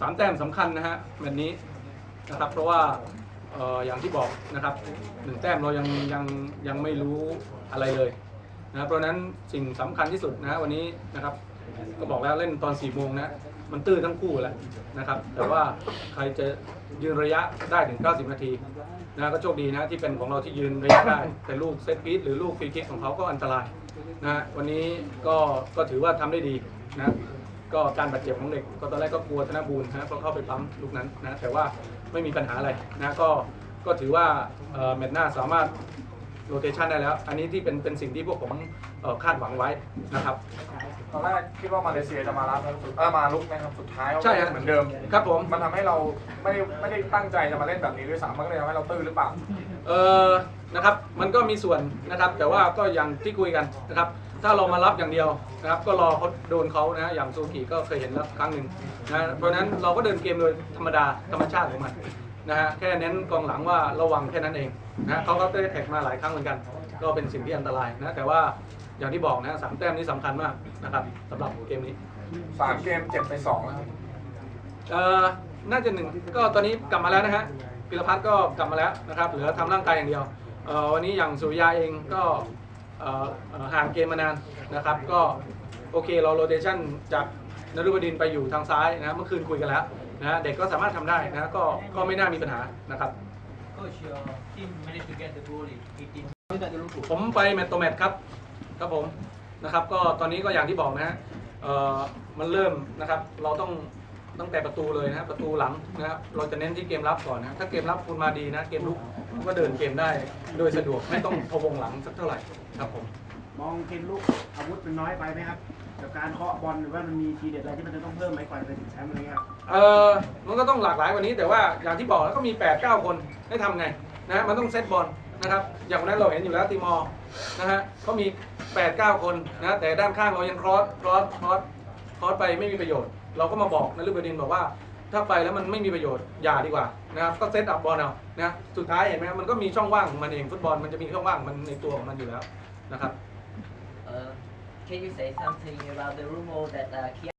สามแต้มสำคัญนะฮะแบบนี้นะครับ เพราะว่าเอ่ออย่างที่บอกนะครับหนึ่งแต้มเรายังยังยังไม่รู้อะไรเลยนะเพราะฉะนั้นสิ่งสำคัญที่สุดนะฮะวันนี้นะครับก็บอกแล้วเล่นตอน4ี่โมงนะมันตื้อทั้งคู่แหละนะครับ แต่ว่าใครจะยืนระยะได้ถึง 90 นาทีนะก็โชคดีนะที่เป็นของเราที่ยืนระยะได้ แต่ลูกเซตพีซหรือลูกฟรีคิกของเขาก็อันตรายนะฮะวันนี้ก็ก็ถือว่าทำได้ดีนะ ก็การบาดเจ็บของเด็กก็ตอนแรกก็กลัวธนบูลนะเพราะเข้าไปปั๊มลูกนั้นนะแต่ว่าไม่มีปัญหาอะไรนะก็ก็ถือว่าเอ่อแมตช์หน้าสามารถโรเตชันได้แล้ว อันนี้ที่เป็นเป็นสิ่งที่พวกผมเอ่อคาดหวังไว้นะครับตอนแรกคิดว่ามาเลเซียจะมารับนะครับสุดเออมาลุกนะครับสุดท้ายใช่ฮะเหมือนเดิมครับผมมันทำให้เราไม่ได้ไม่ได้ตั้งใจจะมาเล่นแบบนี้ด้วยซ้ำมันก็เลยทำให้เราตื้อหรือเปล่าเออนะครับมันก็มีส่วนนะครับแต่ว่าก็อย่างที่คุยกันนะครับ ถ้าเรามารับอย่างเดียวนะครับ ก็รอเขาโดนเขานะอย่างซูกิก็เคยเห็นแล้วครั้งหนึ่งนะเพราะฉะนั้นเราก็เดินเกมโดยธรรมดาธรรมชาติของมันนะฮะแค่เน้นกองหลังว่าระวังแค่นั้นเองนะเขาก็ได้แท็กมาหลายครั้งเหมือนกัน ก็เป็นสิ่งที่อันตรายนะแต่ว่าอย่างที่บอกนะสามแต้มนี่สำคัญมากนะครับสำหรับเกมนี้สามเกมเจ็บไปสองนะครับเอ่อน่าจะหนึ่งก็ตอนนี้กลับมาแล้วนะฮะพิรพัฒน์ก็กลับมาแล้วนะครับเหลือทำร่างกายอย่างเดียวเอ่อวันนี้อย่างสุริยาเองก็เอ่อเอ่อ ห่างเกมมานานนะครับ ก็โอเคเราโรเตชันจากนฤบดินทร์ไปอยู่ทางซ้ายนะเมื่อคืนคุยกันแล้วนะเด็กก็สามารถทำได้นะก็ก็ไม่น่ามีปัญหานะครับ Coach, your team managed to get the goal in 18ผมไปแมตต์ต่อแมตต์ครับครับผมนะครับ ก็ตอนนี้ก็อย่างที่บอกนะฮะเอ่อมันเริ่มนะครับ เราต้อง ตั้งแต่ประตูเลยนะประตูหลังนะครับเราจะเน้นที่เกมรับก่อนนะถ้าเกมรับคุณมาดีนะเกมลุกก็เดินเกมได้โดยสะดวกไม่ต้องพะวงหลังสักเท่าไหร่ครับผมมองเกมลูกอาวุธมันน้อยไปไหมครับกับการเคาะบอลหรือว่ามันมีทีเด็ดอะไรที่มันจะต้องเพิ่มไหมก่อนจะไปถึงแชมป์อะไรเงี้ยครับเออมันก็ต้องหลากหลายกว่านี้ แต่ว่าอย่างที่บอกแล้วก็มี 8 9 คนให้ทำไงนะมันต้องเซตบอลนะครับอย่างวันนั้นเราเห็นอยู่แล้วตีมอร์นะฮะเขามี 8 9 คนนะแต่ด้านข้างเรายังครอสครอสครอสครอสไปไม่มีประโยชน์ เราก็มาบอกนฤบดินบอกว่า ถ้าไปแล้วมันไม่มีประโยชน์อย่าดีกว่านะครับก็เซตอัพบอลเอานะสุดท้ายเห็นไหมครับมันก็มีช่องว่างของมันเองฟุตบอลมันจะมีช่องว่างมันในตัวของมันอยู่แล้วนะครับ Uh, can you say something about the rumor that uh,